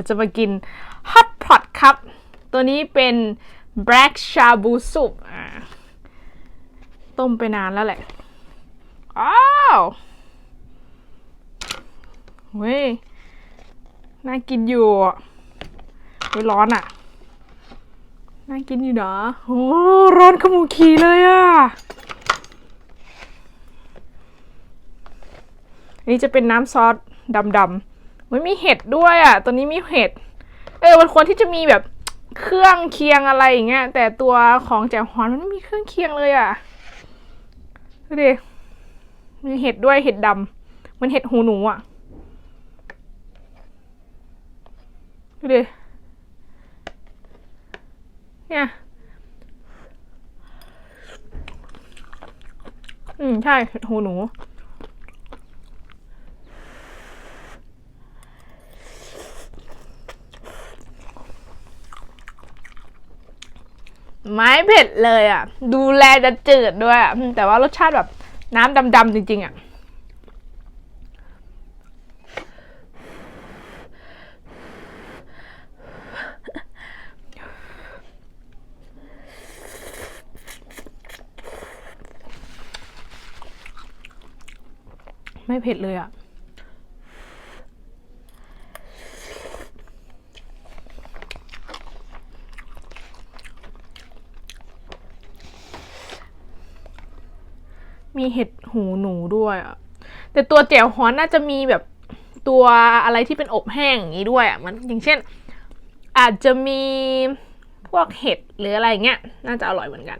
เราจะมากินฮอตพอตครับ ตัวนี้เป็น black shabu soup ต้มไปนานแล้วแหละ อ้าวเว้ย น่ากินอยู่เฮ้ยร้อนอะ น่ากินอยู่เนาะโอ้ร้อนขมูขีเลยอะอันนี้จะเป็นน้ำซอสดำ ๆไม่มีเห็ดด้วยอะ ตัวนี้มีเห็ด เออ มันควรที่จะมีแบบเครื่องเคียงอะไรอย่างเงี้ย แต่ตัวของแจ่วฮอนมันไม่มีเครื่องเคียงเลยอะ ดูดิ มีเห็ดด้วยเห็ดดำมันเห็ดหูหนูอะ ดูดิ เนี่ย อืม ใช่ เห็ดหูหนู ไม่เผ็ดเลยอะ ดูแลจะจืดด้วยอะแต่ว่ารสชาติแบบน้ำดำๆจริง ๆ อะ ไม่เผ็ดเลยอะ มีเห็ดหูหนูด้วยอะแต่ตัวแจ่วฮ้อนน่าจะมีแบบตัวอะไรที่เป็นอบแห้งอย่างนี้ด้วยอะมันอย่างเช่น อาจจะมีพวกเห็ดหรืออะไรเงี้ยน่าจะอร่อยเหมือนกัน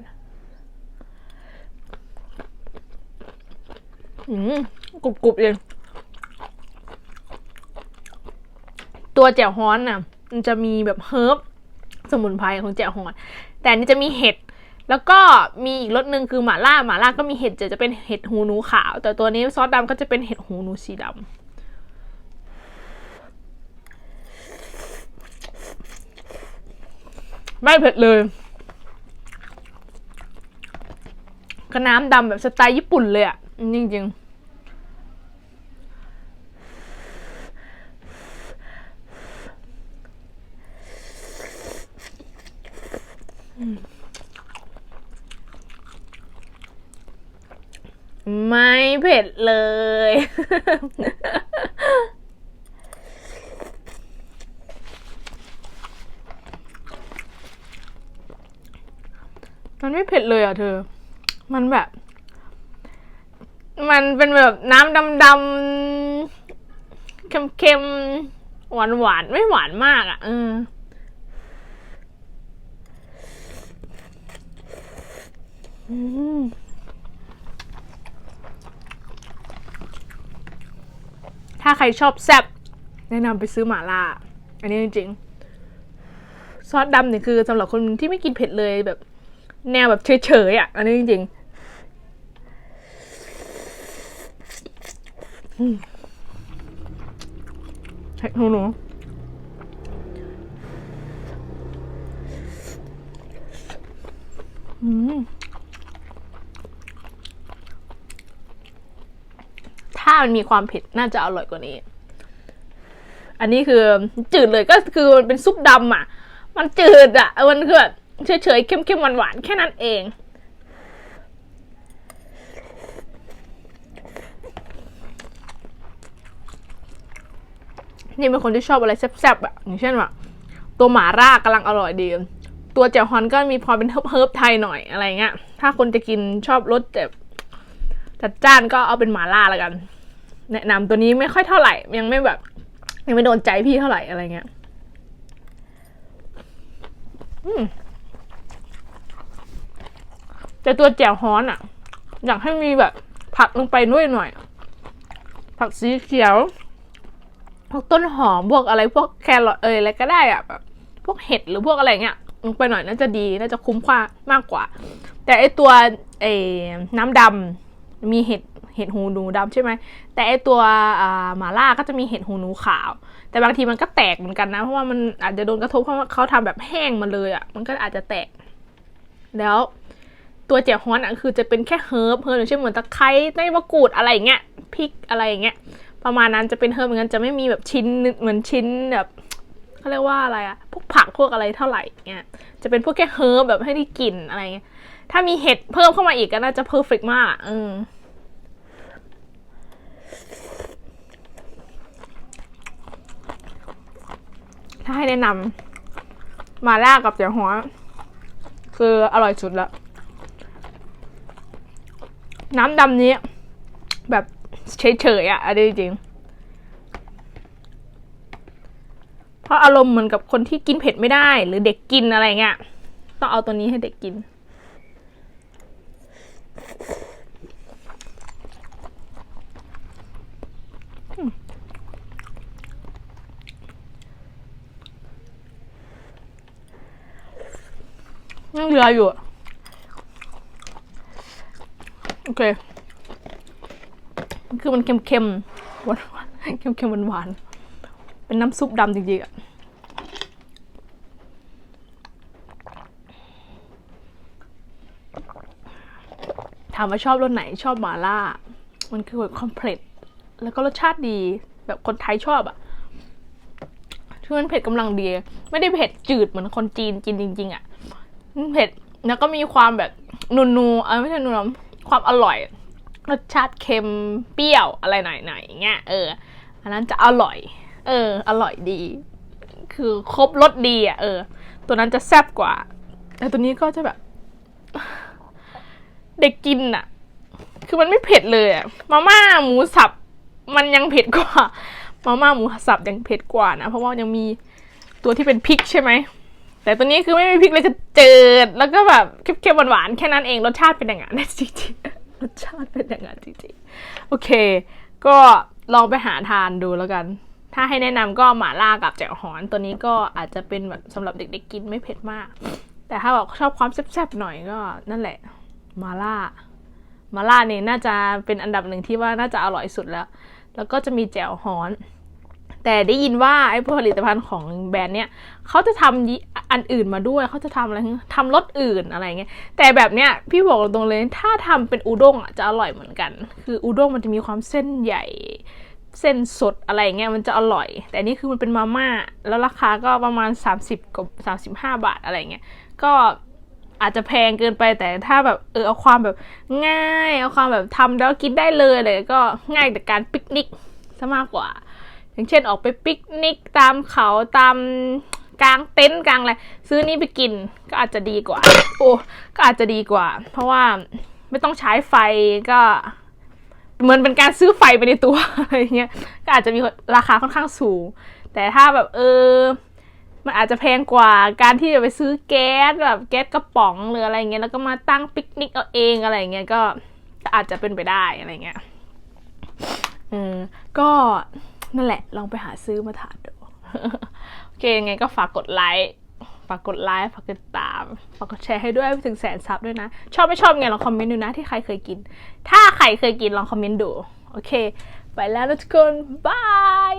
อืมกรุบกรุบๆเลยตัวแจ่วฮ้อนน่ะ มันจะมีแบบเฮิร์บสมุนไพรของแจ่วฮ้อน แต่อันนี้จะมีเห็ด แล้วก็มีอีกรสหนึ่งคือหม่าล่าหม่าล่าก็มีเห็ดจะจะเป็นเห็ดหูหนูขาว แต่ตัวนี้ซอสดำก็จะเป็นเห็ดหูหนูสีดำไม่เผ็ดเลยก็น้ำดำแบบสไตล์ญี่ปุ่นเลยอะ จริงๆ ไม่เผ็ดเลย มันไม่เผ็ดเลยอะเธอ มันแบบ มันเป็นแบบน้ำดำๆ เค็มๆ หวานๆ ไม่หวานมากอะเอออืมาใครชอบแซ่บแนะนำไปซื้อหมาล่า อันนี้จริงๆ ซอสดำเนี่ยคือสำหรับคนที่ไม่กินเผ็ดเลยแบบ แนวแบบเฉยๆอะ อันนี้จริงๆเฮ้ยหนูหนูอืม ถ้ามันมีความเผ็ดน่าจะอร่อยกว่านี้ อันนี้คือจืดเลยก็คือมันเป็นซุปดำอะ มันจืดอะมันคือแบบเฉยๆเค็มๆหวานๆแค่นั้นเองนี่เป็นคนที่ชอบอะไรแซ่บๆอะอย่างเช่นว่าตัวหมาร่ากำลังอร่อยดี ตัวแจ่วฮอนก็มีความเป็นเฮิร์บไทยหน่อยอะไรเงี้ย ถ้าคนจะกินชอบรสแบบจัดจ้านก็เอาเป็นหมาล่าล้วกัน แนะนำตัวนี้ไม่ค่อยเท่าไหร่ ยังไม่แบบ ยังไม่โดนใจพี่เท่าไหร่อะไรเงี้ยแต่ตัวแจ่วฮ้อนอะ อยากให้มีแบบ ผักลงไปด้วยหน่อย ผักสีเขียวพวกต้นหอมพวกอะไรพวกแครอทเอยอะไรก็ได้อะแบบพวกเห็ดหรือพวกอะไรเงี้ยลงไปหน่อยน่าจะดีน่าจะคุ้มค่ามากกว่า แต่ไอตัวไอน้ำดำ มีเห็ดเห็ดหูหนูดำใช่ไหมแต่ไอตัวหมาล่าก็จะมีเห็ดหูหนูขาว แต่บางทีมันก็แตกเหมือนกันนะเพราะว่ามันอาจจะโดนกระทบเพราะว่าเขาทำแบบแห้งมาเลยอะมันก็อาจจะแตก แล้วตัวเจี๋ยฮ้อนอะคือจะเป็นแค่เฮิร์บเฮิร์บอย่างเช่นเหมือนตะไคร้ใบมะกรูดอะไรอย่างเงี้ยพริกอะไรอย่างเงี้ยประมาณนั้นจะเป็นเฮิร์บเหมือนกันจะไม่มีแบบชิ้นเหมือนชิ้นแบบเขาเรียกว่าอะไรอะพวกผักพวกอะไรเท่าไหร่เงี้ยจะเป็นพวกแค่เฮิร์บแบบให้ได้กลิ่นอะไรเงี้ย ถ้ามีเห็ดเพิ่มเข้ามาอีกก็น่าจะเพอร์เฟกมาก อืมถ้าให้แนะนำมาล่ากับเจียวหัว คืออร่อยสุดล้วน้ำดำนี้ แบบเฉยๆอะอันนี้จริง เพราะอารมณ์เหมือนกับคนที่กินเผ็ดไม่ได้ หรือเด็กกินอะไรเงี้ย ต้องเอาตัวนี้ให้เด็กกิน ยังเหลืออยู่อะโอเค คือมันเค็มๆหวานๆเค็มๆหวานๆเป็นน้ำซุปดำจริงๆอะถามว่าชอบรสไหนชอบหมาล่า มันคือแบบคอมเพล็กแล้วก็รสชาติดีแบบคนไทยชอบอะที่มันเผ็ดกำลังดี ไม่ได้เผ็ดจืดเหมือนคนจีนกินจริง ๆอะ เผ็ดแล้วก็มีความแบบนูๆเออไม่ใช่นูๆความอร่อย รสชาติเค็มเปรี้ยวอะไรหน่อยๆอย่างเงี้ยเออ อันนั้นจะอร่อย เออ อร่อยดี คือครบรสดีอะเออ ตัวนั้นจะแซ่บกว่า แต่ตัวนี้ก็จะแบบ เด็กกินอะ คือมันไม่เผ็ดเลยอะมาม่าหมูสับ มันยังเผ็ดกว่ามาม่าหมูสับยังเผ็ดกว่านะเพราะว่ายังมีตัวที่เป็นพริกใช่ไหม แต่ตัวนี้คือไม่มีพริกเลยคือจืดแล้วก็แบบเค็มๆหวานๆแค่นั้นเองรสชาติเป็นอย่างนั้นจริงๆรสชาติเป็นอย่างนั้นจริงๆโอเค ก็ลองไปหาทานดูแล้วกัน ถ้าให้แนะนำก็หมาล่ากับแจ่วฮอนตัวนี้ก็อาจจะเป็นแบบสำหรับเด็กๆกินไม่เผ็ดมาก แต่ถ้าบอกชอบความแซ่บๆหน่อยก็นั่นแหละหมาล่าหมาล่าเนี่ยน่าจะเป็นอันดับหนึ่งที่ว่าน่าจะอร่อยสุดแล้ว แล้วก็จะมีแจ่วฮอน แต่ได้ยินว่าไอ้ผลิตภัณฑ์ของแบรนด์เนี้ยเขาจะทำยี่อันอื่นมาด้วยเขาจะทำอะไรทำรสอื่นอะไรเงี้ยแต่แบบเนี้ยพี่บอกตรงเลยถ้าทำเป็นอุด้งอะจะอร่อยเหมือนกัน คืออุด้งมันจะมีความเส้นใหญ่เส้นสดอะไรเงี้ยมันจะอร่อย แต่นนี่คือมันเป็นมาม่าแล้วราคาก็ประมาณ 30กับ35 บาทอะไรเงี้ยก็อาจจะแพงเกินไปแต่ถ้าแบบเออเอาความแบบง่าย เอาความแบบทำแล้วกินได้เลยเลยก็ง่ายแต่การปิกนิกซะมากกว่า อย่างเช่นออกไปปิกนิกตามเขาตามกลางเต็นท์กลางอะไรซื้อนี่ไปกินก็อาจจะดีกว่า โอ้ก็อาจจะดีกว่า เพราะว่าไม่ต้องใช้ไฟก็เหมือนเป็นการซื้อไฟไปในตัวอะไรเงี้ยก็อาจจะมีราคาค่อนข้างสูง แต่ถ้าแบบเออ มันอาจจะแพงกว่าการที่จะไปซื้อแก๊สแบบแก๊สกระป๋องหรืออะไรเงี้ยแล้วก็มาตั้งปิกนิกเอาเองอะไรเงี้ยก็อาจจะเป็นไปได้อะไรเงี้ยเออก็ นั่นแหละ ลองไปหาซื้อมาทานดูโอเคยังไงก็ฝากกดไลค์ฝากกดไลค์ฝากกดติดตามฝากกดแชร์ให้ด้วยถึงแสนซับด้วยนะ ชอบไม่ชอบไงลองคอมเมนต์ดูนะที่ใครเคยกิน ถ้าใครเคยกินลองคอมเมนต์ดู โอเค ไปแล้วนะทุกคนบาย